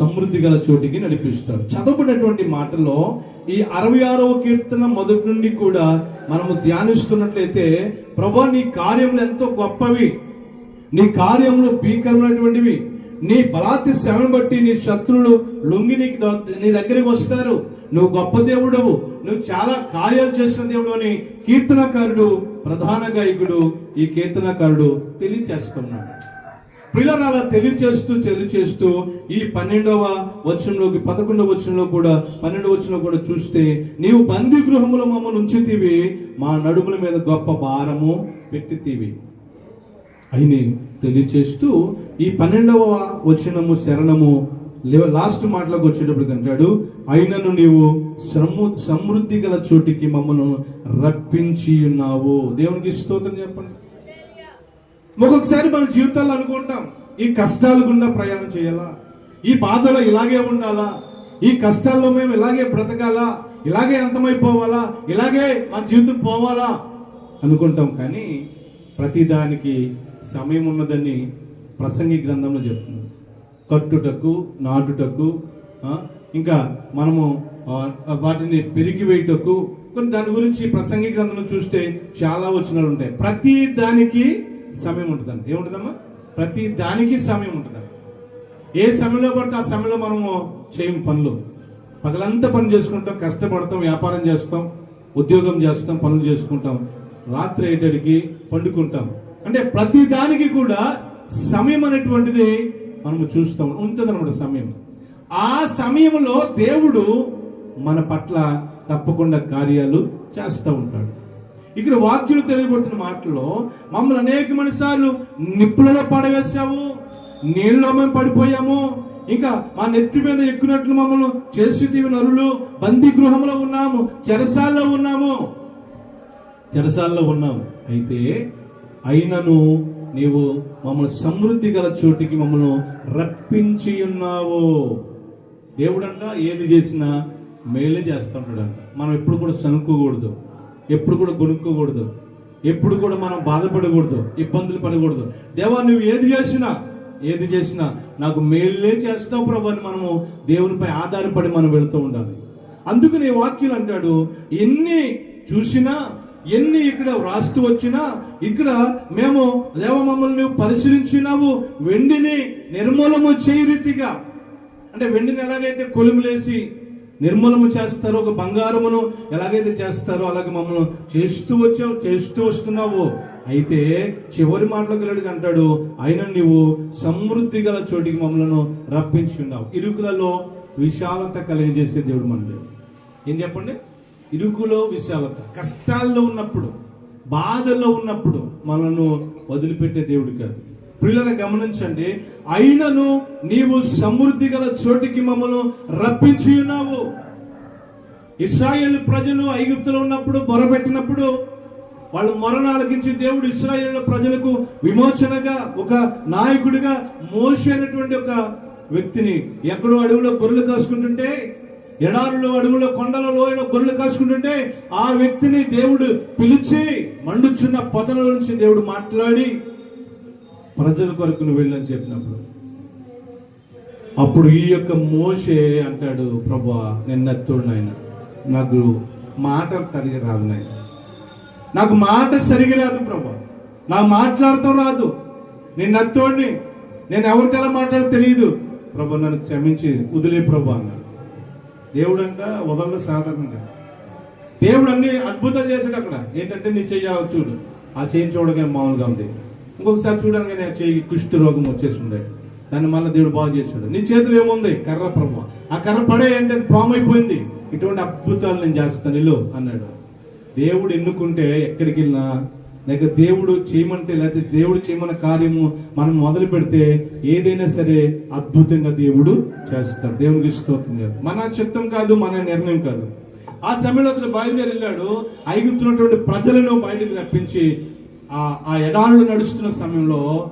సమృద్ధి గల చోటికి నడిపిస్తాడు చదువుకున్నటువంటి మాటల్లో ఈ అరవై ఆరవ కీర్తన మొదటి నుండి కూడా మనము ధ్యానిస్తున్నట్లయితే ప్రభా నీ కార్యములు ఎంతో గొప్పవి. నీ కార్యములు భీకరమైనటువంటివి. నీ బలాతి శ్రమను బట్టి నీ శత్రులు లొంగి నీకు నీ దగ్గరికి వస్తారు. నువ్వు గొప్ప దేవుడవు. నువ్వు చాలా కార్యాలు చేసిన దేవుడు అని కీర్తనకారుడు ప్రధాన గాయకుడు ఈ కీర్తనకారుడు తెలియచేస్తున్నాడు. పిల్లలు అలా తెలియచేస్తూ తెలియచేస్తూ ఈ పన్నెండవ వచనంలోకి పదకొండవ వచనంలో కూడా పన్నెండవ వచనంలో కూడా చూస్తే నీవు బందీ గృహములో మమ్మల్ని ఉంచితివి మా నడుముల మీద గొప్ప భారము పెట్టితివి. అయిన తెలియచేస్తూ ఈ పన్నెండవ వచనము శరణము లాస్ట్ మాటలోకి వచ్చేటప్పుడు అంటాడు అయినను నీవు సము సమృద్ధి గల చోటికి మమ్మల్ని రప్పించి ఉన్నావు దేవునికి స్తోత్రం చెప్పండి. ఒక్కొక్కసారి మన జీవితాల్లో అనుకుంటాం ఈ కష్టాల గుండా ప్రయాణం చేయాలా? ఈ బాధలో ఇలాగే ఉండాలా? ఈ కష్టాల్లో మేము ఇలాగే బ్రతకాలా? ఇలాగే అంతమైపోవాలా? ఇలాగే మన జీవితం పోవాలా? అనుకుంటాం కానీ ప్రతిదానికి సమయం ఉన్నదని ప్రసంగి గ్రంథంలో చెప్తుంది. కట్టుటకు నాటుటకు ఇంకా మనము వాటిని పెరిగి వేయుటకు కొన్ని దాని గురించి ప్రసంగి గ్రంథంలో చూస్తే చాలా వచనాలు ఉంటాయి. ప్రతి దానికి సమయం ఉంటుందండి. ఏముంటుందమ్మా? ప్రతి దానికి సమయం ఉంటుందండి. ఏ సమయంలో పడితే ఆ సమయంలో మనము చేయం పనులు. పగలంతా పని చేసుకుంటాం కష్టపడతాం వ్యాపారం చేస్తాం ఉద్యోగం చేస్తాం పనులు చేసుకుంటాం. రాత్రి అయ్యేటడికి పండుకుంటాం. అంటే ప్రతి దానికి కూడా సమయం అనేటువంటిది మనము చూస్తాం. ఉంటుంది అనమాట సమయం. ఆ సమయంలో దేవుడు మన పట్ల తప్పకుండా కార్యాలు చేస్తూ ఉంటాడు. ఇక్కడ వాక్యులు తెలియబడుతున్న మాటల్లో మమ్మల్ని అనేక సార్లు నిప్పులలో పడవేశావు నీళ్ళలో మేము పడిపోయాము. ఇంకా మా నెత్తి మీద ఎక్కునట్లు మమ్మల్ని చేసి నరులు బందీ గృహంలో ఉన్నాము చెరసాల్లో ఉన్నాము. చెరసాల్లో ఉన్నాము. అయితే అయినను నీవు మమ్మల్ని సమృద్ధి గల చోటికి మమ్మల్ని రప్పించి ఉన్నావు. దేవుడంట ఏది చేసినా మేలే చేస్తుంటాడంట. మనం ఎప్పుడు కూడా సనుక్కోకూడదు. ఎప్పుడు కూడా గొనుక్కోకూడదు ఎప్పుడు కూడా మనం బాధపడకూడదు. ఇబ్బందులు పడకూడదు. దేవా నువ్వు ఏది చేసినా ఏది చేసినా నాకు మేలే చేస్తావు ప్రభు అని మనము దేవునిపై ఆధారపడి మనం వెళుతూ ఉండాలి. అందుకని వాక్యం అంటాడు ఎన్ని చూసినా ఎన్ని ఇక్కడ వ్రాస్తూ వచ్చినా ఇక్కడ మేము దేవ మమ్మల్ని నువ్వు పరిశీలించినావు వెండిని నిర్మూలము చేయి రీతిగా. అంటే వెండిని ఎలాగైతే కొలుములేసి నిర్మూలము చేస్తారు ఒక బంగారమును ఎలాగైతే చేస్తారో అలాగే మమ్మల్ని చేస్తూ వచ్చావు చేస్తూ వస్తున్నావు. అయితే చివరి మాటలకు వెళ్ళడికి అంటాడు అయినా నీవు సమృద్ధి గల చోటికి మమ్మల్ని రప్పించి ఉన్నావు. ఇరుకులలో విశాలత కలిగజేసే దేవుడు మన దేవుడు. ఏం చెప్పండి? ఇరుకులో విశాలత. కష్టాల్లో ఉన్నప్పుడు బాధల్లో ఉన్నప్పుడు మనను వదిలిపెట్టే దేవుడు కాదు. ప్రియులను గమనించండి అయినను నీవు సమృద్ధి గల చోటికి మమ్మల్ని రప్పించి ఉన్నావు. ఇస్రాయేల్ ప్రజలు ఐగుప్తులో ఉన్నప్పుడు మొరపెట్టినప్పుడు వాళ్ళు మొరను ఆలకించి దేవుడు ఇస్రాయేల్ ప్రజలకు విమోచనగా ఒక నాయకుడిగా మోషి అనేటువంటి ఒక వ్యక్తిని ఎక్కడో అడవిలో గొర్రెలు కాసుకుంటుంటే ఎడారులో అడవులో కొండల లోయలో గొర్రెలు కాసుకుంటుంటే ఆ వ్యక్తిని దేవుడు పిలిచి మండుచున్న పొదల నుంచి దేవుడు మాట్లాడి ప్రజల కొరకు నువ్వు వెళ్ళని చెప్పినప్పుడు. అప్పుడు ఈ యొక్క మోషే అంటాడు ప్రభా నేను నత్తుడు నాయన. నాకు మాట తరిగి రాదు నాయన. నాకు మాట సరిగి రాదు ప్రభా. నాకు మాట్లాడతాం రాదు. నేను నత్తోడిని. నేను ఎవరితో ఎలా మాట్లాడో తెలియదు ప్రభా నన్ను క్షమించి వదిలే ప్రభా అన్నాడు. దేవుడు అంట వదలడు సాధారణంగా. దేవుడు అన్ని అద్భుతాలు చేశాడు అక్కడ. ఏంటంటే నీ చెయ్యాలి చూడు. ఆ చేయి చూడగానే మామూలుగా ఉంది. ఇంకొకసారి చూడంగానే చేయి కుష్టి రోగం వచ్చేసి దాన్ని మళ్ళీ దేవుడు బాగు చేశాడు. నీ చేతిలో ఏముంది? కర్ర ప్రభు. ఆ కర్ర పడే అంటే ప్రామ్ అయిపోయింది. ఇటువంటి అద్భుతాలు నేను చేస్తాను. ఇల్లు అన్నాడు. దేవుడు ఎన్నుకుంటే ఎక్కడికి వెళ్ళినా లేక దేవుడు చేయమంటే లేకపోతే దేవుడు చేయమన్న కార్యము మనం మొదలు పెడితే ఏదైనా సరే అద్భుతంగా దేవుడు చేస్తాడు. దేవునికి స్తోత్రం కాదు మన చిత్తం కాదు మన నిర్ణయం కాదు. ఆ సమయంలో అతను బయలుదేరి వెళ్ళాడు. ఐగుతున్నటువంటి ప్రజలను బయటికి రప్పించి ఆ ఎడారులు నడుస్తున్న సమయంలో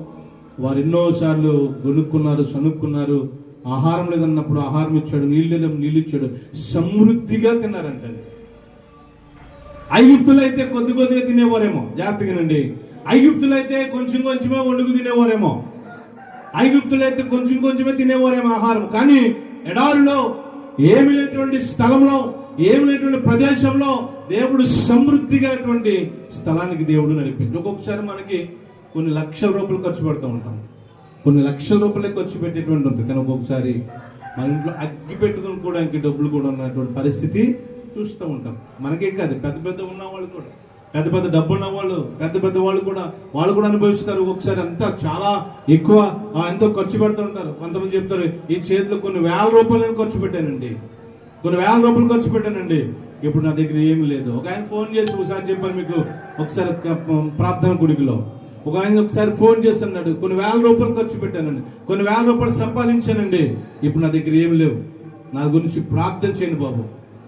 వారు ఎన్నోసార్లు గొనుక్కున్నారు సనుక్కున్నారు ఆహారం లేదన్నప్పుడు ఆహారం ఇచ్చాడు నీళ్ళు నీళ్ళు ఇచ్చాడు. సమృద్ధిగా తిన్నారంటండి ఐగుప్తులైతే కొద్ది కొద్దిగా తినేవారేమో. జాగ్రత్తగానండి ఐగుప్తులైతే కొంచెం కొంచెమే వండుకు తినేవారేమో. ఐగుప్తులు అయితే కొంచెం కొంచెమే తినేవారేమో ఆహారం. కానీ ఎడారిలో ఏమి లేనటువంటి స్థలంలో ఏమైనటువంటి ప్రదేశంలో దేవుడు సమృద్ధిగా స్థలానికి దేవుడు నడిపింది ఒక్కొక్కసారి మనకి కొన్ని లక్షల రూపాయలు ఖర్చు పెడుతూ ఉంటాం. కొన్ని లక్షల రూపాయలే ఖర్చు పెట్టేటువంటి ఉంటుంది. కానీ ఒక్కొక్కసారి మన ఇంట్లో అగ్గి పెట్టుకోవడానికి కూడా డబ్బులు కూడా ఉన్నటువంటి పరిస్థితి చూస్తూ ఉంటాం. మనకే కాదు పెద్ద పెద్ద ఉన్న వాళ్ళు కూడా. పెద్ద పెద్ద డబ్బు ఉన్న వాళ్ళు పెద్ద పెద్ద వాళ్ళు కూడా వాళ్ళు కూడా అనుభవిస్తారు ఒక్కొక్కసారి. అంతా చాలా ఎక్కువ ఎంతో ఖర్చు పెడుతూ ఉంటారు. కొంతమంది చెప్తారు ఈ చేతిలో కొన్ని వేల రూపాయలు ఖర్చు పెట్టానండి. కొన్ని వేల రూపాయలు ఖర్చు పెట్టానండి. ఇప్పుడు నా దగ్గర ఏమీ లేదు. ఒక ఆయన ఫోన్ చేసి ఒకసారి చెప్పాను మీకు ఒకసారి ప్రార్థన గుడికిలో ఒక ఆయన ఒకసారి ఫోన్ చేస్తున్నాడు కొన్ని వేల రూపాయలు ఖర్చు పెట్టానండి. కొన్ని వేల రూపాయలు సంపాదించానండి. ఇప్పుడు నా దగ్గర ఏమి లేవు. నా గురించి ప్రార్థన చేయండి బాబు.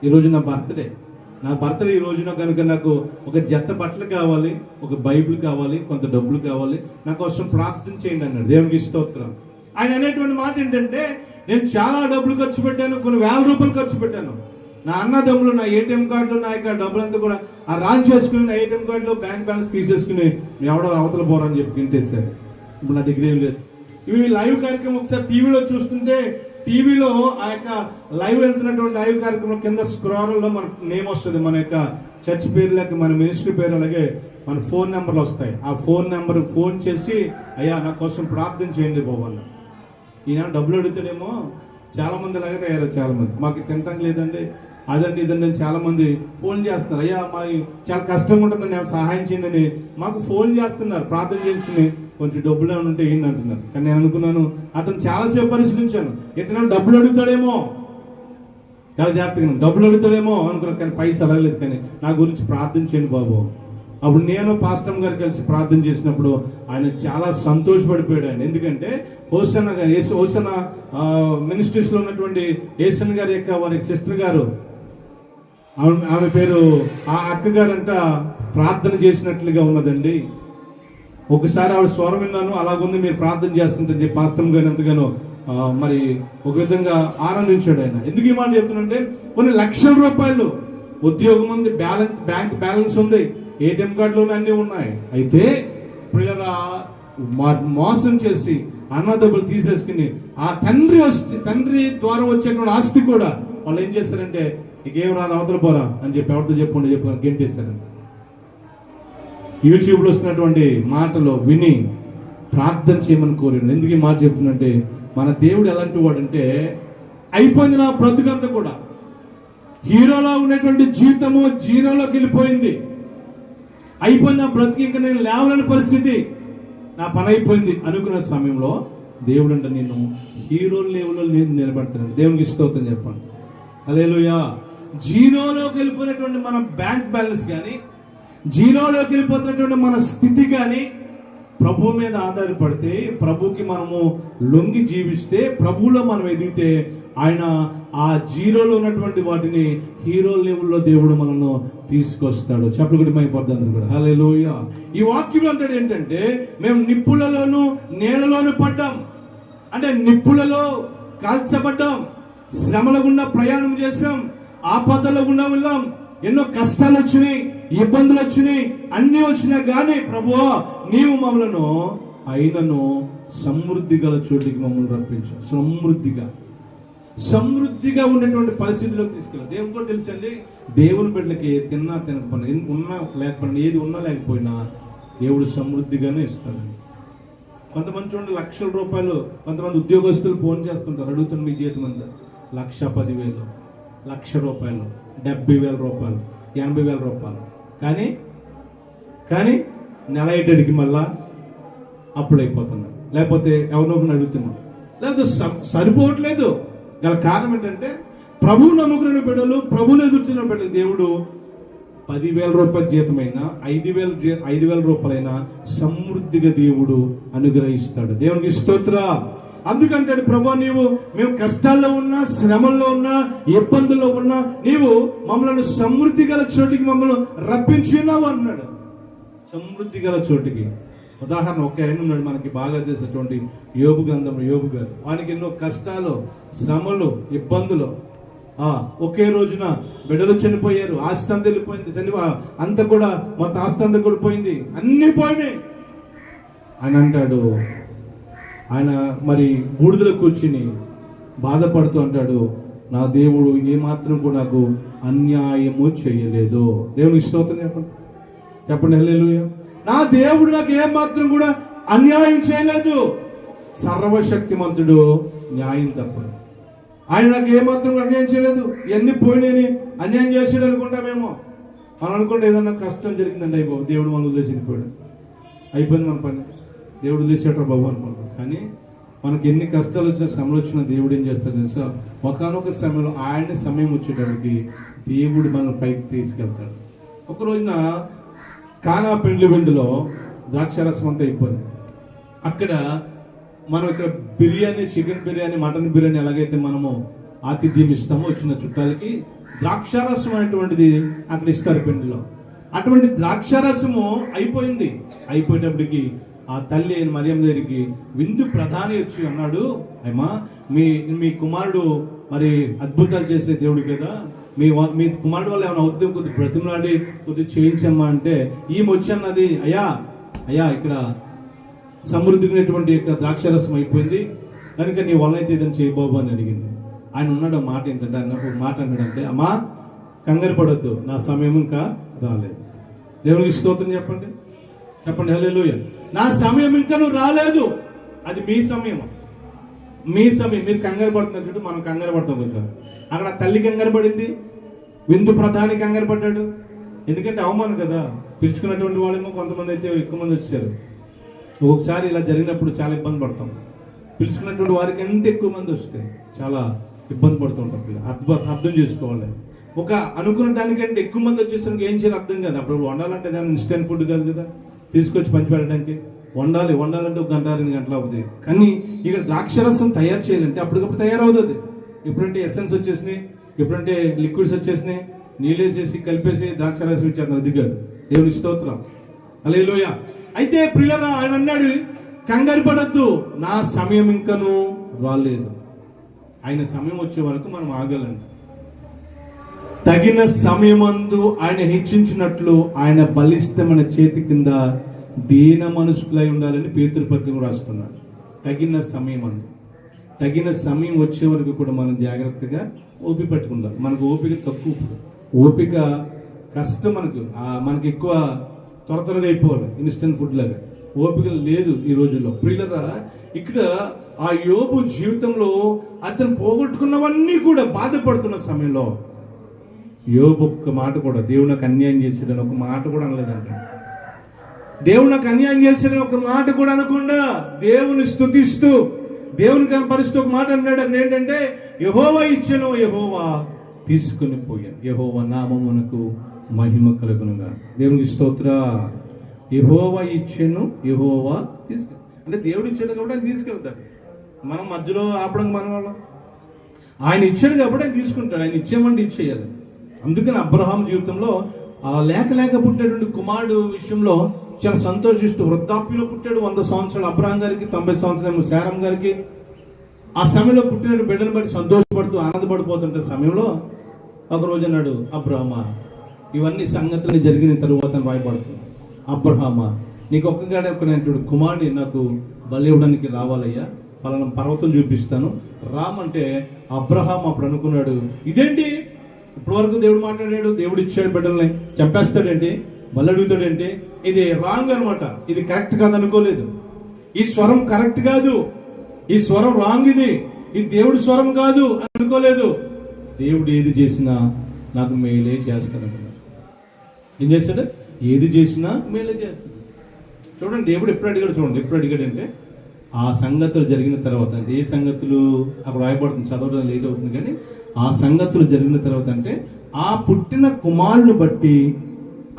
ఈరోజు నా బర్త్డే. నా బర్త్డే ఈ రోజున కనుక నాకు ఒక జత బట్టలు కావాలి ఒక బైబిల్ కావాలి కొంత డబ్బులు కావాలి. నా కోసం ప్రార్థన చేయండి అన్నాడు. దేవునికి స్తోత్రం. ఆయన అనేటువంటి మాట ఏంటంటే నేను చాలా డబ్బులు ఖర్చు పెట్టాను కొన్ని వేల రూపాయలు ఖర్చు పెట్టాను. నా అన్నదమ్ములు నా ఏటీఎం కార్డులు నా యొక్క డబ్బులంతా కూడా ఆ రాన్ చేసుకుని నా ఏటీఎం కార్డులో బ్యాంక్ బ్యాలెన్స్ తీసేసుకుని ఎవడో అవతల పోరని చెప్పి గింటేశారు ఇప్పుడు నా దగ్గర ఏం లేదు. ఇవి లైవ్ కార్యక్రమం ఒకసారి టీవీలో చూస్తుంటే టీవీలో ఆ యొక్క లైవ్ వెళ్తున్నటువంటి లైవ్ కార్యక్రమం కింద స్క్రోల్లో మన నేమ్ వస్తుంది. మన యొక్క చర్చ్ పేరు లేక మన మినిస్ట్రీ పేరు అలాగే మన ఫోన్ నెంబర్లు వస్తాయి. ఆ ఫోన్ నెంబర్ ఫోన్ చేసి అయ్యా నా కోసం ప్రార్థన చేయండి బాబు ఈయన డబ్బులు అడుగుతాడేమో చాలా మంది అలాగే తయారు చాలా మంది. మాకు తినటం లేదండి అదండి ఇదండి అని చాలా మంది ఫోన్ చేస్తున్నారు. అయ్యా మా చాలా కష్టంగా ఉంటుందండి సహాయం చేయండి అని మాకు ఫోన్ చేస్తున్నారు ప్రార్థన చేసుకుని కొంచెం డబ్బులు ఏమైనా ఉంటే ఏంటి అంటున్నారు. కానీ నేను అనుకున్నాను అతను చాలాసేపు పరిశీలించాను. ఇతను డబ్బులు అడుగుతాడేమో. చాలా జాగ్రత్తగా డబ్బులు అడుగుతాడేమో అనుకున్నాను కానీ పైసలు అడగలేదు కానీ నా గురించి ప్రార్థన చేయండి బాబు. అప్పుడు నేను పాస్టమ్ గారు కలిసి ప్రార్థన చేసినప్పుడు ఆయన చాలా సంతోషపడిపోయాడు ఆయన. ఎందుకంటే హోసన గారు ఏసు హోసన మినిస్ట్రీస్లో ఉన్నటువంటి ఏసన్ గారి యొక్క వారి సిస్టర్ గారు. ఆమె ఆమె పేరు ఆ అక్క గారంట ప్రార్థన చేసినట్లుగా ఉన్నదండి. ఒకసారి ఆవిడ స్వరం విన్నాను అలాగుంది మీరు ప్రార్థన చేస్తుంటే పాస్టమ్ గారు ఎంతగానో మరి ఒక విధంగా ఆనందించాడు ఆయన. ఎందుకు ఈ మాట చెప్తున్నానంటే కొన్ని లక్షల రూపాయలు ఉద్యోగం ఉంది బ్యాలెన్స్ బ్యాంక్ బ్యాలెన్స్ ఉంది. ఏటీఎం కార్డులు అన్నీ ఉన్నాయి. అయితే పిల్లల మోసం చేసి అన్నదబ్బులు తీసేసుకుని ఆ తండ్రి వస్తే తండ్రి ద్వారా వచ్చేటువంటి ఆస్తి కూడా వాళ్ళు ఏం చేస్తారంటే నీకేం రాదు అవతల పోరా అని చెప్పి ఎవరితో చెప్పండి చెప్పి గెంటేశారంట. యూట్యూబ్లో వస్తున్నటువంటి మాటలు విని ప్రార్థన చేయమని కోరాను ఎందుకు ఈ మాట చెప్తున్నంటే మన దేవుడు ఎలాంటి వాడంటే అయిపోయింది నా బ్రతుకంతా కూడా. హీరోలో ఉన్నటువంటి జీవితము జీరోలోకి వెళ్ళిపోయింది. అయిపోయింది? నా బ్రతికి ఇంకా నేను లేవలేని పరిస్థితి. నా పని అయిపోయింది. అనుకున్న సమయంలో దేవుడు అంటే నేను హీరో లెవెల్లో నేను నిలబడుతున్నాను దేవునికి స్తోత్రం చెప్పండి. అలేలుయా జీరోలోకి వెళ్ళిపోయినటువంటి మన బ్యాంక్ బ్యాలెన్స్ కానీ జీరోలోకి వెళ్ళిపోతున్నటువంటి మన స్థితి కానీ ప్రభు మీద ఆధారపడితే ప్రభుకి మనము లొంగి జీవిస్తే ప్రభువులో మనం ఎదిగితే ఆయన ఆ జీరోలో ఉన్నటువంటి వాటిని హీరో లెవెల్లో దేవుడు మనల్ని తీసుకొస్తాడు. చెప్పకుడి మై అందరూ కూడా. లోయ ఈ వాక్యం అంటాడు ఏంటంటే మేము నిప్పులలోను నేలలోను పడ్డాం. అంటే నిప్పులలో కాల్చబడ్డాం. శ్రమల గుండా ప్రయాణం చేసాం ఆపదల గుండా వెళ్ళాం. ఎన్నో కష్టాలు వచ్చినాయి ఇబ్బందులు వచ్చినాయి అన్నీ వచ్చినా కానీ ప్రభు నీవు మమ్మలను అయినను సమృద్ధి గల చోటికి మమ్మల్ని రప్పించు. సమృద్ధిగా. సమృద్ధిగా ఉండేటువంటి పరిస్థితిలోకి తీసుకెళ్ళాం. దేవుని కూడా తెలుసండి దేవుని బిడ్డలకి తిన్నా తినకపోయినా ఉన్నా లేకపోయినా ఏది ఉన్నా లేకపోయినా దేవుడు సమృద్ధిగానే ఇస్తాడండి కొంతమంది చూడండి లక్షల రూపాయలు కొంతమంది ఉద్యోగస్తులు ఫోన్ చేస్తుంటారు అడుగుతున్న మీ జీతం అంతా లక్ష పదివేలు లక్ష రూపాయలు డెబ్బై వేల రూపాయలు ఎనభై వేల రూపాయలు. కానీ కానీ నెల అయ్యేటడికి మళ్ళా అప్పుడైపోతున్నాడు లేకపోతే ఎవరినొకరిని అడుగుతున్నాం. లేకపోతే సరిపోవట్లేదు. గల కారణం ఏంటంటే ప్రభువు నమ్ముకున్న బిడ్డలు ప్రభువుని ఎదుర్కొన్న బిడ్డలు దేవుడు పదివేల రూపాయల జీతమైనా ఐదు వేల జీ ఐదు వేల రూపాయలైనా సమృద్ధిగా దేవుడు అనుగ్రహిస్తాడు. దేవునికి స్తోత్ర. అందుకంటాడు ప్రభా నీవు మేము కష్టాల్లో ఉన్నా శ్రమల్లో ఉన్నా ఇబ్బందుల్లో ఉన్నా నీవు మమ్మల్ని సమృద్ధి గల చోటికి మమ్మల్ని రప్పించున్నావు అన్నాడు. సమృద్ధి గల చోటికి. ఉదాహరణ ఒక ఆయన ఉన్నాడు మనకి బాగా తెలిసినటువంటి యోగు గ్రంథం యోగు గారు. వానికి ఎన్నో కష్టాలు శ్రమలు ఇబ్బందులు. ఒకే రోజున బిడ్డలు చనిపోయారు ఆస్తి అంతా వెళ్ళిపోయింది. చని అంత కూడా మొత్తం ఆస్తి అంతా కూడా పోయింది అన్ని పోయినాయి. అని అంటాడు ఆయన మరి బూడిదలో కూర్చుని బాధపడుతూ అంటాడు నా దేవుడు ఏమాత్రం కూడా నాకు అన్యాయము చేయలేదు. దేవుని స్తోత్రం చెప్పండి. చెప్పండి హెల్లెలుయ. నా దేవుడు నాకు ఏమాత్రం కూడా అన్యాయం చేయలేదు. సర్వశక్తిమంతుడు న్యాయం తప్పడు. ఆయన నాకు ఏమాత్రం మాత్రం అన్యాయం చేయలేదు. ఎన్ని పోయినాయని అన్యాయం చేసాడు అనుకుంటామేమో మనం అనుకుంటే ఏదన్నా కష్టం జరిగిందండి అయిపో దేవుడు మన ఉద్దేశించిపోయాడు. అయిపోయింది మన పని. దేవుడు ఉద్దేశాడు బాబు అనుకుంటాం. కానీ మనకి ఎన్ని కష్టాలు వచ్చినా శ్రమలు వచ్చినా దేవుడు ఏం చేస్తాడు తెలుసా? ఒకనొక సమయంలో ఆయన సమయం వచ్చేటప్పటికి దేవుడు మనల్ని పైకి తీసుకెళ్తాడు. ఒక రోజున కానా పెండ్లి విందులో ద్రాక్షరసం అంతా అయిపోయింది. అక్కడ మనం ఇక్కడ బిర్యానీ చికెన్ బిర్యానీ మటన్ బిర్యానీ ఎలాగైతే మనము ఆతిథ్యం ఇస్తామో వచ్చిన చుట్టాలకి ద్రాక్షారసం అనేటువంటిది అక్కడ ఇస్తారు పిండిలో. అటువంటి ద్రాక్షారసము అయిపోయింది. అయిపోయేటప్పటికి ఆ తల్లి అయిన మరియం దగ్గరికి విందు ప్రధాని వచ్చి అన్నాడు అమ్మా మీ మీ కుమారుడు మరి అద్భుతాలు చేసే దేవుడు కదా మీ మీ కుమారుడు వల్ల ఏమైనా అవుతుంది? కొద్ది బ్రతిమలాడి కొద్ది చేయించమ్మా అంటే ఈమె వచ్చి అన్నది అయ్యా అయ్యా ఇక్కడ సమృద్ధిగినటువంటి యొక్క ద్రాక్షరసం అయిపోయింది. కనుక నీ వలన అయితే ఇదని చేయబోబు అని అడిగింది. ఆయన ఉన్నాడు ఆ మాట ఏంటంటే ఆయన ఒక మాట అన్నాడంటే అమ్మా కంగారు పడొద్దు నా సమయం ఇంకా రాలేదు. దేవునికి స్తోత్రం చెప్పండి. చెప్పండి హలో నా సమయం ఇంకా నువ్వు రాలేదు. అది మీ సమయం. మీ సమయం. మీరు కంగారు పడుతున్నట్టు మనం కంగారు పడతాం కొంచెం. అక్కడ తల్లి కంగారు పడింది. విందు ప్రధాని కంగారు పడ్డాడు. ఎందుకంటే అవమానం కదా. పిలుచుకున్నటువంటి వాళ్ళేమో కొంతమంది అయితే ఎక్కువ మంది వచ్చారు. ఒకసారి ఇలా జరిగినప్పుడు చాలా ఇబ్బంది పడతాం. పిలుచుకున్నటువంటి వారికి అంటే ఎక్కువ మంది వస్తే చాలా ఇబ్బంది పడుతూ ఉంటాం పిల్లలు అర్థం అర్థం చేసుకోవాలి. ఒక అనుకున్న దానికంటే ఎక్కువ మంది వచ్చేసరికి ఏం చేయాలి అర్థం కాదు. అప్పుడు వండాలంటే దాని ఇన్స్టెంట్ ఫుడ్ కాదు కదా. తీసుకొచ్చి పంచిపెట్టడానికి వండాలి వండాలంటే ఒక గంట రెండు గంటలు అవుతుంది కానీ ఇక్కడ ద్రాక్షరసం తయారు చేయాలంటే అప్పటికప్పుడు తయారవుతుంది. ఎప్పుడంటే ఎస్సెన్స్ వచ్చేసినాయి ఎప్పుడంటే లిక్విడ్స్ వచ్చేసినాయి నీళ్ళేసేసి కలిపేసి ద్రాక్ష రాసి ఇచ్చేస్తున్నారు దిగారు దేవుని స్తోత్రం. అలేలోయ అయితే ప్రియులరా ఆయన అన్నాడు కంగారు పడద్దు నా సమయం ఇంకను రాలేదు. ఆయన సమయం వచ్చే వరకు మనం ఆగాలండి తగిన సమయమందు ఆయన హెచ్చించినట్లు ఆయన బలిష్టమైన చేతి కింద దీన మనుషులై ఉండాలని పేతురు పత్రిక రాస్తున్నాడు తగిన సమయమందు. తగిన సమయం వచ్చే వరకు కూడా మనం జాగ్రత్తగా ఓపిక పెట్టుకుంటాం మనకు ఓపిక తక్కువ. ఓపిక కష్టం మనకు. మనకి ఎక్కువ త్వర త్వరగా అయిపోవాలి ఇన్స్టెంట్ ఫుడ్ లాగా. ఓపిక లేదు ఈ రోజుల్లో. ప్రియులరా ఇక్కడ ఆ యోబు జీవితంలో అతను పోగొట్టుకున్నవన్నీ కూడా బాధపడుతున్న సమయంలో యోబు ఒక్క మాట కూడా దేవుడు నాకు అన్యాయం చేసాడని ఒక మాట కూడా అనలేదంట. దేవుడు నాకు అన్యాయం చేసాడని ఒక మాట కూడా అనకుండా దేవుని స్తుతిస్తూ దేవుని కనపరిస్తూ ఒక మాట అన్నాడు. అక్కడ ఏంటంటే యహోవా ఇచ్చను యహోవా తీసుకుని పోయాను. యహోవ నామమునకు మహిమ కలుగునుగా. దేవునికి స్తోత్ర. యహోవా ఇచ్చెను యహోవా తీసుకు అంటే దేవుడు ఇచ్చాడు కాబట్టి ఆయన తీసుకెళ్తాడు. మనం మధ్యలో ఆపడం మన వాళ్ళం ఆయన ఇచ్చాడు కాబట్టి ఆయన తీసుకుంటాడు. ఆయన ఇచ్చేమంటే ఇచ్చేయాలి. అందుకని అబ్రహాం జీవితంలో ఆ లేక లేక పుట్టినటువంటి కుమారుడు విషయంలో చాలా సంతోషిస్తూ వృద్ధాప్యంలో పుట్టాడు వంద సంవత్సరాలు అబ్రహాం గారికి తొంభై సంవత్సరాలు శారం గారికి. ఆ సమయంలో పుట్టిన బిడ్డను బట్టి సంతోషపడుతూ ఆనందపడిపోతుంటే సమయంలో ఒక రోజు అన్నాడు అబ్రహమా ఇవన్నీ సంగతులు జరిగిన తరువాత రాయబడుతుంది అబ్రహామా నీకు ఒక్కగాడే ఒక్కనటువంటి కుమారుడి నాకు బలి ఇవ్వడానికి రావాలయ్యా పలానా పర్వతం చూపిస్తాను రామంటే అబ్రహాం అప్పుడు అనుకున్నాడు ఇదేంటి? ఇప్పటివరకు దేవుడు మాట్లాడాడు దేవుడు ఇచ్చాడు బిడ్డల్ని చంపేస్తాడేంటి? మళ్ళీ అడుగుతాడంటే ఇది రాంగ్ అనమాట ఇది కరెక్ట్ కాదు అనుకోలేదు ఈ స్వరం కరెక్ట్ కాదు. ఈ స్వరం రాంగ్ ఇది. ఇది దేవుడి స్వరం కాదు అని అనుకోలేదు. దేవుడు ఏది చేసినా నాకు మేలే చేస్తానన్నాడు ఏం చేస్తాడు? ఏది చేసినా మేలే చేస్తాడు. చూడండి దేవుడు ఎప్పుడు అడిగాడు చూడండి. ఎప్పుడు అడిగాడంటే ఆ సంగతులు జరిగిన తర్వాత అంటే ఏ సంగతులు? అక్కడ రాయబడుతుంది చదవడం లేట్ అవుతుంది కానీ ఆ సంగతులు జరిగిన తర్వాత అంటే ఆ పుట్టిన కుమారుని బట్టి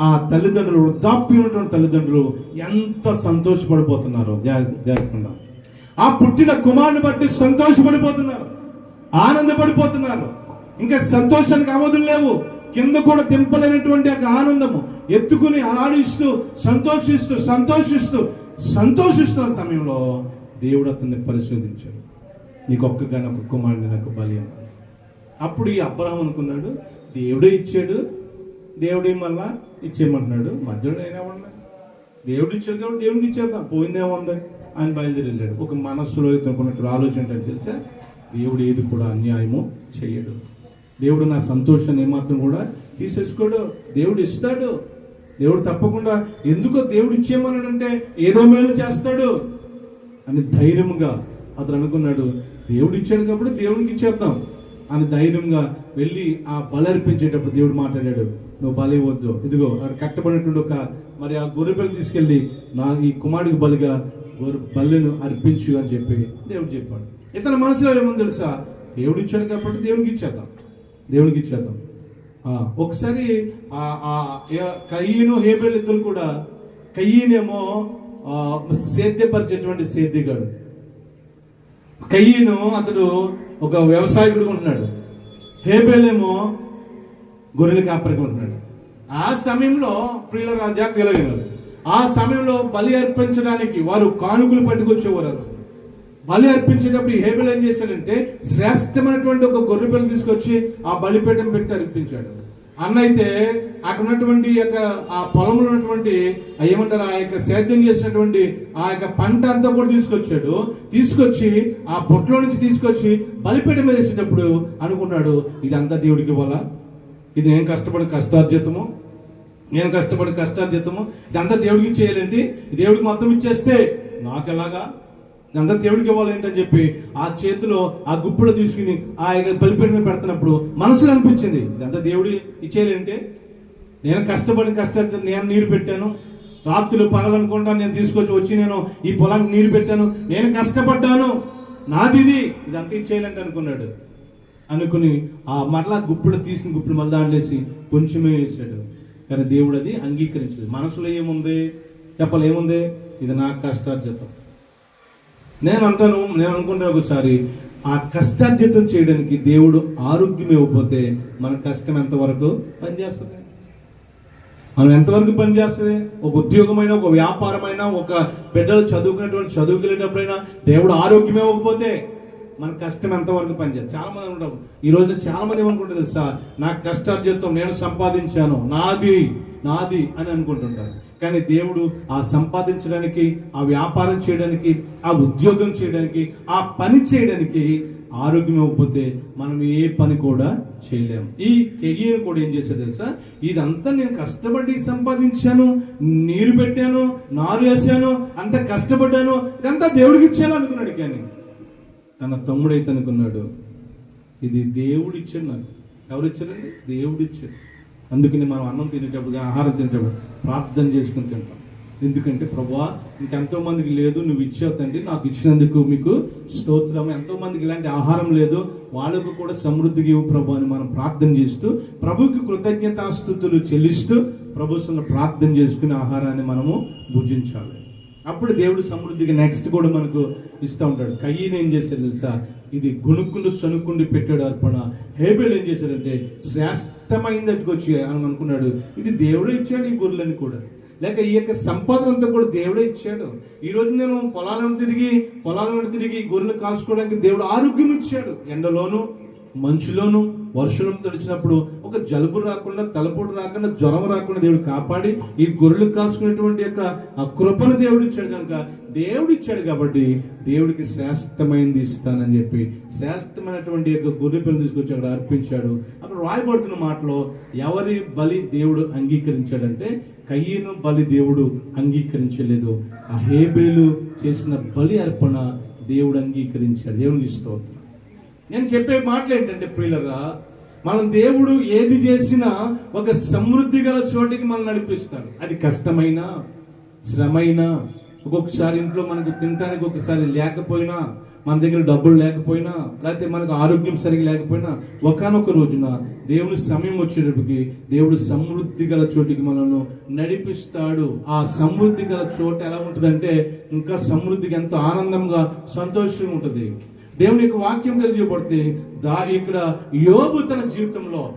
ఆ తల్లిదండ్రులు వృద్ధాప్యం ఉన్నటువంటి తల్లిదండ్రులు ఎంత సంతోషపడిపోతున్నారో? జరగకుండా ఆ పుట్టిన కుమారుని బట్టి సంతోషపడిపోతున్నారు. ఆనందపడిపోతున్నారు. ఇంకా సంతోషానికి అవధులు లేవు. కింద కూడా దింపలేనటువంటి ఒక ఆనందము ఎత్తుకుని ఆడిస్తూ సంతోషిస్తూ సంతోషిస్తూ సంతోషిస్తున్న సమయంలో దేవుడు అతన్ని పరిశోధించాడు. నీకు ఒక్కగాని ఒక కుమారుని నాకు బలి అప్పుడు ఈ అబ్రహం అనుకున్నాడు దేవుడే ఇచ్చాడు దేవుడే మళ్ళా ఇచ్చేయమంటున్నాడు. మధ్యలో నేనేమన్నా దేవుడు ఇచ్చాడు కాబట్టి దేవుడికి ఇచ్చేద్దాం పోయిందేముంది ఆయన బయలుదేరి వెళ్ళాడు ఒక మనస్సులో ఇతనుకున్నట్టు ఆలోచన ఏంటంటే తెలుసా? దేవుడు ఏది కూడా అన్యాయము చేయడు. దేవుడు నా సంతోషాన్ని ఏమాత్రం కూడా తీసేసుకోడు. దేవుడు ఇస్తాడు. దేవుడు తప్పకుండా ఎందుకో దేవుడు ఇచ్చేయమన్నాడంటే ఏదో మేలు చేస్తాడు అని ధైర్యంగా అతను అనుకున్నాడు. దేవుడు ఇచ్చాడు కాబట్టి దేవునికి ఇచ్చేద్దాం. అని ధైర్యంగా వెళ్ళి ఆ బలర్పించేటప్పుడు దేవుడు మాట్లాడాడు నువ్వు బలి వద్దు. ఇదిగో అక్కడ కట్టబడినటువంటి ఒక మరి ఆ గొర్రెపల్లి తీసుకెళ్ళి నా ఈ కుమారుడికి బలిగా గొర్రె బల్లెను అర్పించు అని చెప్పి దేవుడు చెప్పాడు. ఇతని మనసులో ఏముంది తెలుసా? దేవుడు ఇచ్చాడు కాబట్టి దేవునికి ఇచ్చేద్దాం. దేవునికి ఇచ్చేద్దాం. ఆ, ఒకసారి ఆ ఆ కయ్యను హేబెల్ ఇద్దరు కూడా కయ్యనేమో ఆ, సేద్యపరిచేటువంటి సేద్యగాడు. కయ్యను అతడు ఒక వ్యవసాయకుడు ఉంటున్నాడు. హేబెలేమో గొర్రెల కాపరికి ఉంటున్నాడు. ఆ సమయంలో ప్రియుల రాజా తెలియదు ఆ సమయంలో బలి అర్పించడానికి వారు కానుకలు పట్టుకొచ్చేవారు బలి అర్పించేటప్పుడు హేబెల్ ఏం చేశాడంటే శ్రేష్టమైనటువంటి ఒక గొర్రెపిల్ల తీసుకొచ్చి ఆ బలిపీఠం పెట్టి అర్పించాడు. అన్న అయితే అక్కడ ఉన్నటువంటి యొక్క ఆ పొలంలో ఉన్నటువంటి ఏమంటారు ఆ యొక్క సేద్యం చేసినటువంటి ఆ యొక్క పంట అంతా కూడా తీసుకొచ్చాడు. తీసుకొచ్చి ఆ పొట్లో నుంచి తీసుకొచ్చి బలిపేట మీద వేసేటప్పుడు అనుకున్నాడు ఇదంతా దేవుడికి వల్ల ఇది నేను కష్టపడి కష్టార్జితము నేను కష్టపడి కష్టార్జితము ఇదంతా దేవుడికి చేయాలంటే దేవుడికి మొత్తం ఇచ్చేస్తే నాకు అంతా దేవుడికి ఇవ్వాలేంటని చెప్పి ఆ చేతిలో ఆ గుప్పులో తీసుకుని ఆ యొక్క బలిపీఠ మీద పెడుతున్నప్పుడు మనసులో అనిపించింది ఇదంతా దేవుడి ఇచ్చేయాలంటే నేను కష్టపడి కష్టార్జితం నేను నీరు పెట్టాను. రాత్రులు పగలనుకుంటా నేను తీసుకొచ్చి వచ్చి నేను ఈ పొలానికి నీరు పెట్టాను. నేను కష్టపడ్డాను. నాది ఇది. ఇదంతా ఇచ్చేయాలంటే అనుకున్నాడు. అనుకుని ఆ మరలా గుప్పుడు తీసిన గుప్పుడు మళ్ళీ దాంట్లేసి కొంచెమే వేసాడు. కానీ దేవుడు అది అంగీకరించదు మనసులో ఏముంది? చెప్పాలి ఏముంది ఇది నా కష్టార్జితం. నేను అంటాను నేను అనుకుంటే ఒకసారి ఆ కష్టార్జితం చేయడానికి దేవుడు ఆరోగ్యం ఇవ్వకపోతే మన కష్టం ఎంతవరకు పనిచేస్తుంది? మనం ఎంతవరకు పనిచేస్తుంది? ఒక ఉద్యోగమైనా ఒక వ్యాపారమైనా ఒక బిడ్డలు చదువుకునేటువంటి చదువుకి వెళ్ళేటప్పుడైనా దేవుడు ఆరోగ్యం ఇవ్వకపోతే మన కష్టం ఎంతవరకు పనిచేస్తుంది? చాలా మంది ఈ రోజున చాలా మంది ఏమనుకుంటారు తెలుసా? నా కష్టార్జితం నేను సంపాదించాను నాది నాది అని అనుకుంటుంటారు. కానీ దేవుడు ఆ సంపాదించడానికి ఆ వ్యాపారం చేయడానికి ఆ ఉద్యోగం చేయడానికి ఆ పని చేయడానికి ఆరోగ్యం ఇవ్వకపోతే మనం ఏ పని కూడా చేయలేము ఈ కెరియర్ కూడా ఏం చేశాడు తెలుసా? ఇదంతా నేను కష్టపడి సంపాదించాను నీరు పెట్టాను నారు వేసాను అంత కష్టపడ్డాను ఇదంతా దేవుడికి ఇచ్చాను అనుకున్నాడు కానీ తన తమ్ముడైతే అనుకున్నాడు ఇది దేవుడు ఇచ్చాడు నాకు. ఎవరు ఇచ్చారండి దేవుడు ఇచ్చాడు అందుకని మనం అన్నం తినేటప్పుడు ఆహారం తినేటప్పుడు ప్రార్థన చేసుకుని తింటాం. ఎందుకంటే ప్రభా ఇంకెంతో మందికి లేదు నువ్వు ఇచ్చావు తండ్రి నాకు ఇచ్చినందుకు మీకు స్తోత్రం. ఎంతో మందికి ఇలాంటి ఆహారం లేదు వాళ్ళకు కూడా సమృద్ధిగా ఇవ్వు ప్రభు అని మనం ప్రార్థన చేస్తూ ప్రభుకి కృతజ్ఞతాస్థుతులు చెల్లిస్తూ ప్రభుత్వంలో ప్రార్థన చేసుకునే ఆహారాన్ని మనము భుజించాలి. అప్పుడు దేవుడు సమృద్ధికి నెక్స్ట్ కూడా మనకు ఇస్తూ ఉంటాడు. కయ్యని ఏం చేశాడు తెలుసా? ఇది గుణుక్కుండు సనుక్కుండి పెట్టాడు అర్పణ. హేబెల్ ఏం చేశాడంటే శ్రేష్టమైంది అట్టుకొచ్చి అని అనుకున్నాడు. ఇది దేవుడే ఇచ్చాడు ఈ గొర్రెలని కూడా. లేక ఈ యొక్క సంపాదన అంతా కూడా దేవుడే ఇచ్చాడు. ఈ రోజు నేను పొలాలను తిరిగి పొలాలను తిరిగి గొర్రెలు కాసుకోవడానికి దేవుడు ఆరోగ్యం ఇచ్చాడు. ఎండలోను మంచులోను వర్షం తడిచినప్పుడు ఒక జలుబు రాకుండా తలపోటు రాకుండా జ్వరం రాకుండా దేవుడు కాపాడి ఈ గొర్రెలు కాసుకునేటువంటి యొక్క ఆ కృపను దేవుడు ఇచ్చాడు కనుక దేవుడు ఇచ్చాడు కాబట్టి దేవుడికి శ్రేష్టమైనది ఇస్తానని చెప్పి శ్రేష్టమైనటువంటి యొక్క గొర్రె పిల్లలు తీసుకొచ్చి అక్కడ అర్పించాడు. అక్కడ రాయబడుతున్న మాటలో ఎవరి బలి దేవుడు అంగీకరించాడంటే కయ్యను బలి దేవుడు అంగీకరించలేదు. ఆ హేబేలు చేసిన బలి అర్పణ దేవుడు అంగీకరించాడు. దేవునికి స్తోత్రం. నేను చెప్పే మాటలు ఏంటంటే ప్రియులరా మనం దేవుడు ఏది చేసినా ఒక సమృద్ధి గల చోటికి మనం నడిపిస్తాడు. అది కష్టమైనా శ్రమైనా ఒక్కొక్కసారి ఇంట్లో మనకు తినడానికి ఒకసారి లేకపోయినా మన దగ్గర డబ్బులు లేకపోయినా లేకపోతే మనకు ఆరోగ్యం సరిగా లేకపోయినా ఒకనొక రోజున దేవుని సమయం వచ్చేటప్పటికి దేవుడు సమృద్ధి గల చోటికి మనల్ని నడిపిస్తాడు. ఆ సమృద్ధి గల చోట ఎలా ఉంటుందంటే ఇంకా సమృద్ధికి ఎంతో ఆనందంగా సంతోషంగా ఉంటుంది. దేవుని యొక్క వాక్యం తెలియజేయబడితే దా ఇక్కడ యోబు తన జీవితంలో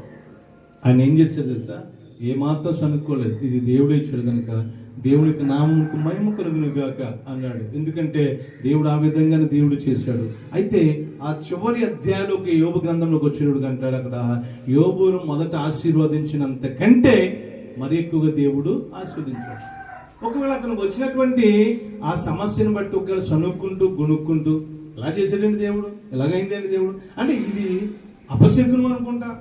ఆయన ఏం చేశాడు తెలుసా? ఏమాత్రం చనుకోలేదు ఇది దేవుడే ఇచ్చాడు కనుక దేవునికి నామంకు మహిమ కలుగును గాక అన్నాడు. ఎందుకంటే దేవుడు ఆ విధంగానే దేవుడు చేశాడు. అయితే ఆ చివరి అధ్యాయంలోకి యోబు గ్రంథంలోకి వచ్చినప్పుడు అంటాడు అక్కడ యోబును మొదట ఆశీర్వదించినంత కంటే మరి ఎక్కువగా దేవుడు ఆశీర్వదించాడు. ఒకవేళ అతనికి వచ్చినటువంటి ఆ సమస్యను బట్టి ఒకవేళ సనుక్కుంటూ గుణుక్కుంటూ ఇలా చేసాడండి దేవుడు? ఇలాగైందండి దేవుడు? అంటే ఇది అపశకునం అనుకుంటా.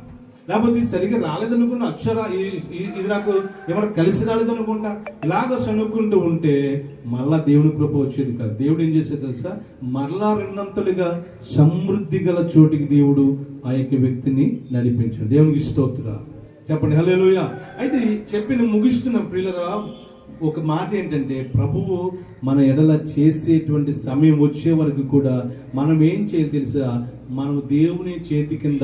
లేకపోతే ఇది సరిగ్గా రాలేదనుకుంటా అక్షర ఈ- ఇది నాకు ఏమైనా కలిసి రాలేదనుకుంటా. ఇలాగ సనుక్కుంటూ ఉంటే మళ్ళా దేవుని కృప వచ్చేది కాదు. దేవుడు ఏం చేసేది తెలుసా? మరలా రెండంతలుగా సమృద్ధి గల చోటికి దేవుడు ఆ యొక్క వ్యక్తిని నడిపించాడు. దేవునికి స్తోత్ర చెప్పండి హలోయ అయితే చెప్పిన ముగిస్తున్న ప్రియులరా. ఒక మాట ఏంటంటే ప్రభువు మన ఎడల చేసేటువంటి సమయం వచ్చే వరకు కూడా మనం ఏం చేయాలి తెలుసా? మనం దేవుని చేతి కింద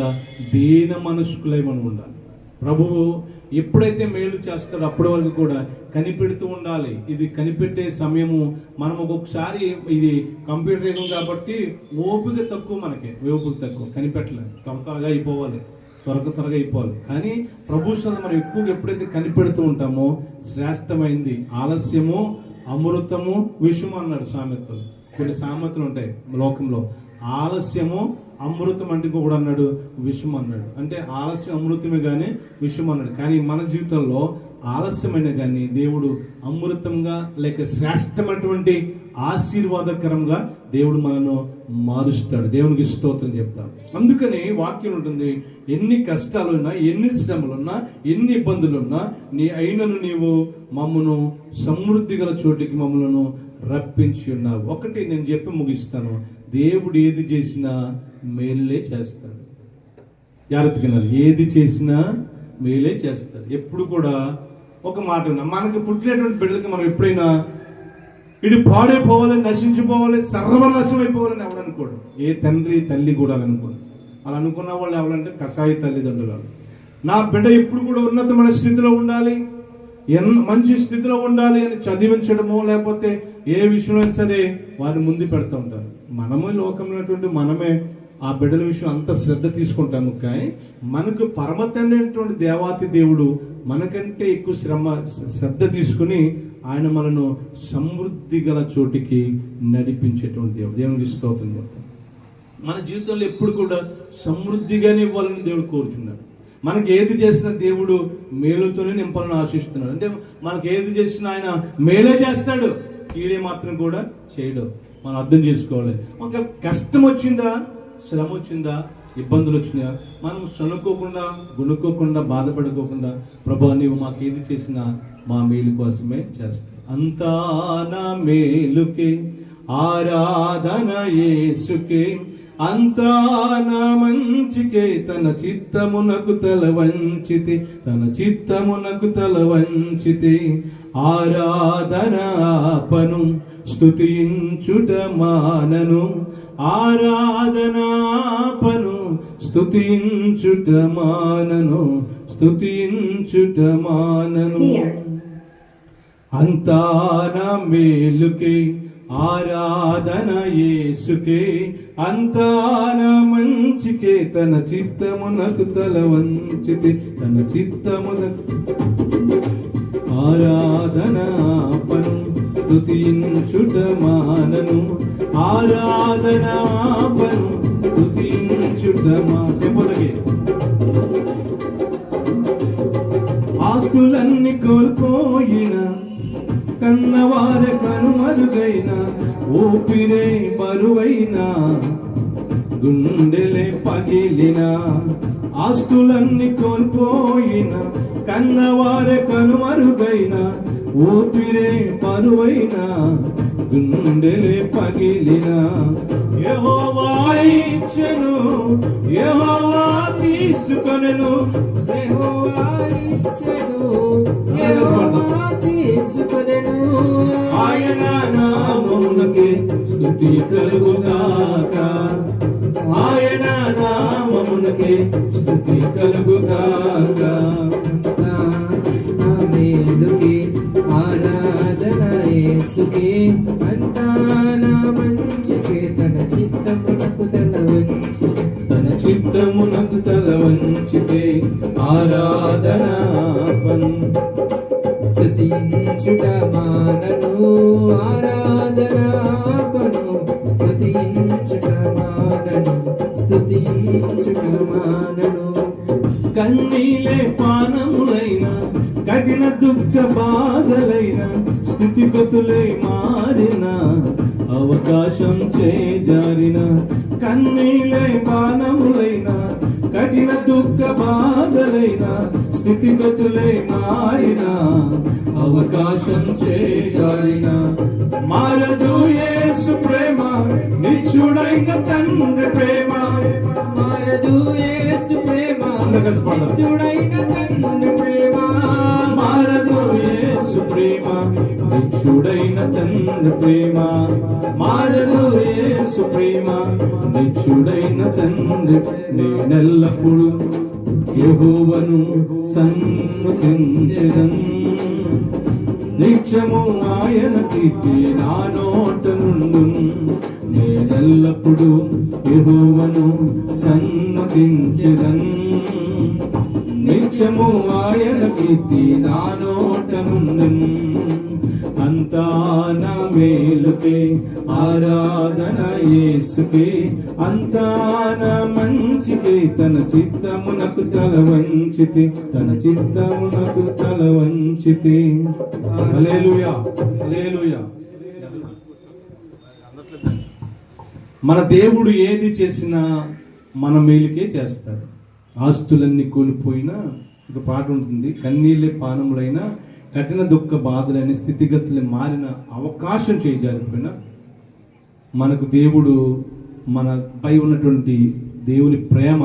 దీన మనుషులై మనం ఉండాలి. ప్రభువు ఎప్పుడైతే మేలు చేస్తాడో అప్పటి వరకు కూడా కనిపెడుతూ ఉండాలి. ఇది కనిపెట్టే సమయము మనం ఒక్కొక్కసారి ఇది కంప్యూటర్ యుగం కాబట్టి ఓపిక తక్కువ మనకి ఓపిక తక్కువ కనిపెట్టలేదు తొందరగా త్వరగా అయిపోవాలి. త్వరగా త్వరగా అయిపోవాలి. కానీ ప్రభు సందు మనం ఎక్కువగా ఎప్పుడైతే కనిపెడుతూ ఉంటామో శ్రేష్టమైంది ఆలస్యము అమృతము విషము అన్నాడు సామెతలు. కొన్ని సామెతలు ఉంటాయి లోకంలో. ఆలస్యము అమృతం అంటే కూడా అన్నాడు విషం అన్నాడు. అంటే ఆలస్యం అమృతమే కానీ విషం అన్నాడు. కానీ మన జీవితంలో ఆలస్యమైన కానీ దేవుడు అమృతంగా లేక శ్రేష్టమైనటువంటి ఆశీర్వాదకరంగా దేవుడు మనను మారుస్తాడు. దేవునికి స్తోత్రం చెప్తాం. అందుకని వాక్యం ఉంటుంది ఎన్ని కష్టాలున్నా ఎన్ని శ్రమలున్నా ఎన్ని ఇబ్బందులున్నా నీ అయినను నీవు మమ్మను సమృద్ధి గల చోటికి మమ్మలను రప్పించి ఉన్నావు. ఒకటి నేను చెప్పి ముగిస్తాను. దేవుడు ఏది చేసినా మేలే చేస్తాడు. జాగ్రత్తగా ఏది చేసినా మేలే చేస్తాడు. ఎప్పుడు కూడా ఒక మాట విన్నా మనకు పుట్టినటువంటి బిడ్డలకి మనం ఎప్పుడైనా ఇది పాడైపోవాలి నశించిపోవాలి సర్వనాశం అయిపోవాలని ఎవడనుకోడు ఏ తండ్రి తల్లి కూడా అనుకోడు అలా అనుకున్న వాళ్ళు ఎవరంటే కషాయ తల్లిదండ్రులు. నా బిడ్డ ఎప్పుడు కూడా ఉన్నతమైన స్థితిలో ఉండాలి ఎన్ మంచి స్థితిలో ఉండాలి అని చదివించడమో లేకపోతే ఏ విషయంలో సరే వారిని ముందు పెడతా ఉంటారు. మనమే లోకమైనటువంటి మనమే ఆ బిడ్డల విషయం అంత శ్రద్ధ తీసుకుంటాము కానీ మనకు పరమతమైనటువంటి దేవాతి దేవుడు మనకంటే ఎక్కువ శ్రమ శ్రద్ధ తీసుకుని ఆయన మనను సమృద్ధి గల చోటికి నడిపించేటువంటి దేవుడు. దేవునికి స్తోత్రం చెప్తాం మన జీవితంలో ఎప్పుడు కూడా సమృద్ధిగానే ఇవ్వాలని దేవుడు కోరుచున్నాడు. మనకి ఏది చేసినా దేవుడు మేలుతోనే నింపాలని ఆశిస్తున్నాడు. అంటే మనకి ఏది చేసినా ఆయన మేలే చేస్తాడు. కీడే మాత్రం కూడా చేయడు. మనం అర్థం చేసుకోవాలి. ఒక కష్టం వచ్చిందా? శ్రమ వచ్చిందా? ఇబ్బందులు వచ్చినాయా మనం సనుక్కోకుండా గుణుక్కోకుండా బాధపడుకోకుండా ప్రభా నీవు మాకు ఏది చేసినా మా మేలు కోసమే చేస్తా అంతా నా మేలుకే ఆరాధన యేసుకే. అంతా నా మంచికే తన చిత్తమునకు తల వంచితే తన చిత్తమునకు తల వంచితే. ఆరాధన ఆపను స్తుతించుట మానను. ఆరాధనాపను స్తుతించుట మానను స్తుతించుట మానను అంతా నా మేలుకే ఆరాధన యేసుకే. అంతా నా మంచికే తన చిత్తమునకు తల వంచితే తన చిత్తమునకు ఆరాధనాపను స్తుతించుట మానను ఆరాధనాపను స్తుతించుట మానపదగే ఆస్తులన్నీ కోల్పోయిన కన్నవార కనుమరుగైన ఊపిరే బరువైన గుండెలే పగిలిన ఆస్తులన్నీ కోల్పోయిన కన్నవార కనుమరుగైన ఊపిరే బరువైన గుండెలే పగిలిన. యెహోవా ఇచ్చెను యెహోవా తీసుకొనెను. యెహోవా ఇచ్చెను, యెహోవా తీసుకొనెను. ఆయన నామమునకే స్థుతి కలుగుగాక. ఆయన నామమునకే స్థుతి కలుగుగాక. మేలుకి ఆరాధన యేసుకి. అంతా నా మంచికి చిత్తమునకు తల వంచితే ఆరాధనాపను స్థుతించుట మానను ఆరాధనాపను స్థుతించుట మానను స్థుతించుట మానను. కన్నీలే పానములైన కఠిన దుఃఖ బాధలైన స్థితిగతులై మారిన అవకాశం చేజారిన కన్నీలై బాణములైన కఠిన దుఃఖ బాధలైన స్థితిగతులై మారిన అవకాశం చేజారిన. మారదు యేసు ప్రేమ నిచ్చుడైన తండ్రి ప్రేమ. మారదు యేసు ప్రేమ. నిత్యుడైన తండ్రి ప్రేమ. మారదు యేసు ప్రేమ నిచ్చుడైన తండ్రి ప్రేమ. మారదు యేసు ప్రేమ నిచ్చుడైన తండ్రి నేనెల్లప్పుడు యహోవను సన్ముఖించదం. నిత్యము ఆయన కీర్తి నా నోట నుండు నేనెల్లప్పుడు యహోవను సన్ముఖించదం. నిత్యము ఆయన కీర్తి నా నోట నుండు. అంతా నా మేలుకే ఆరాధన యేసుకే. అంతా నా మంచికే తన చిత్తమునకు తల వంచితి తన చిత్తమునకు తల వంచితి. మన దేవుడు ఏది చేసినా మన మేలుకే చేస్తాడు. ఆస్తులన్నీ కోల్పోయినా ఒక పాట ఉంటుంది కన్నీళ్ళే పానములైన కఠిన దుఃఖ బాధలైన స్థితిగతులు మారిన అవకాశం చేయజారిపోయినా మనకు దేవుడు మన పై ఉన్నటువంటి దేవుని ప్రేమ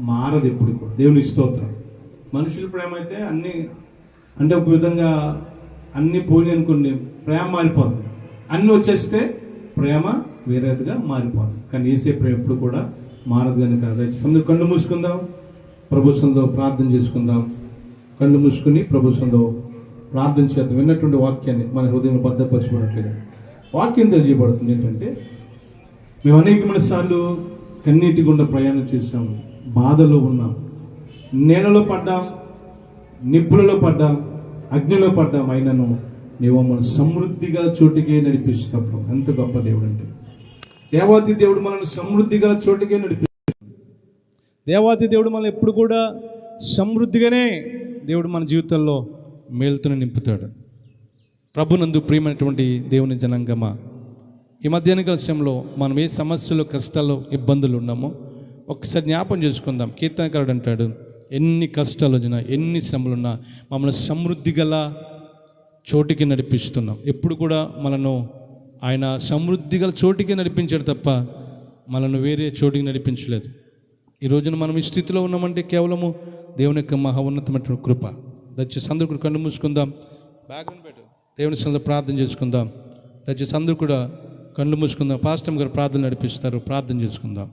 మారదు ఎప్పుడు కూడా. దేవుని స్తోత్రం. మనుషుల ప్రేమ అయితే అన్ని అంటే ఒక విధంగా అన్ని పోయి అనుకోండి ప్రేమ మారిపోతుంది అన్ని వచ్చేస్తే ప్రేమ వేరేదిగా మారిపోతుంది కానీ ఏసే ప్రేమ ఎప్పుడు కూడా మారదు కనుక దయచేసి అందరూ కళ్ళు మూసుకుందాం ప్రభుత్వంతో ప్రార్థన చేసుకుందాం. కళ్ళు మూసుకుని ప్రభుత్వంతో ప్రార్థన చేద్దాం. విన్నటువంటి వాక్యాన్ని మన హృదయంలో భద్రపరచుకున్నట్లుగా వాక్యం తెలియబడుతుంది ఏంటంటే మేము అనేకమైన సార్లు కన్నీటి గుండా ప్రయాణం చేసాం బాధలో ఉన్నాం. నీళ్ళలో పడ్డాం నిప్పులలో పడ్డాం అగ్నిలో పడ్డాం. అయినను నీవు మన సమృద్ధిగా చోటికే నడిపిస్తావు ఎంత గొప్ప దేవుడు అంటే. దేవాతి దేవుడు మనల్ని సమృద్ధి గల చోటికే నడిపిస్తాడు దేవాతి దేవుడు మనల్ని ఎప్పుడు కూడా సమృద్ధిగానే దేవుడు మన జీవితంలో మేలుతూనే నింపుతాడు. ప్రభునందు ప్రియమైనటువంటి దేవుని జనాంగమా ఈ మధ్యాహ్న కలశంలో మనం ఏ సమస్యలు కష్టాలు ఇబ్బందులు ఉన్నామో ఒకసారి జ్ఞాపం చేసుకుందాం. కీర్తనకారుడు అంటాడు ఎన్ని కష్టాలు వచ్చినా ఎన్ని శ్రమలున్నా మమ్మల్ని సమృద్ధి గల చోటికి నడిపిస్తున్నాం. ఎప్పుడు కూడా మనను ఆయన సమృద్ధి గల చోటికి నడిపించాడు తప్ప మనను వేరే చోటికి నడిపించలేదు. ఈ రోజున మనం ఈ స్థితిలో ఉన్నామంటే కేవలము దేవుని యొక్క మహా ఉన్నతమైనటువంటి కృప. దయచేసి అందరూ కూడా కళ్ళు మూసుకుందాం. బ్యాక్గ్రౌండ్ పెట్టు దేవుని సందులో ప్రార్థన చేసుకుందాం. దయచేసి అందరూ కూడా కళ్ళు మూసుకుందాం. పాస్టమ్ గారు ప్రార్థన నడిపిస్తారు. ప్రార్థన చేసుకుందాం.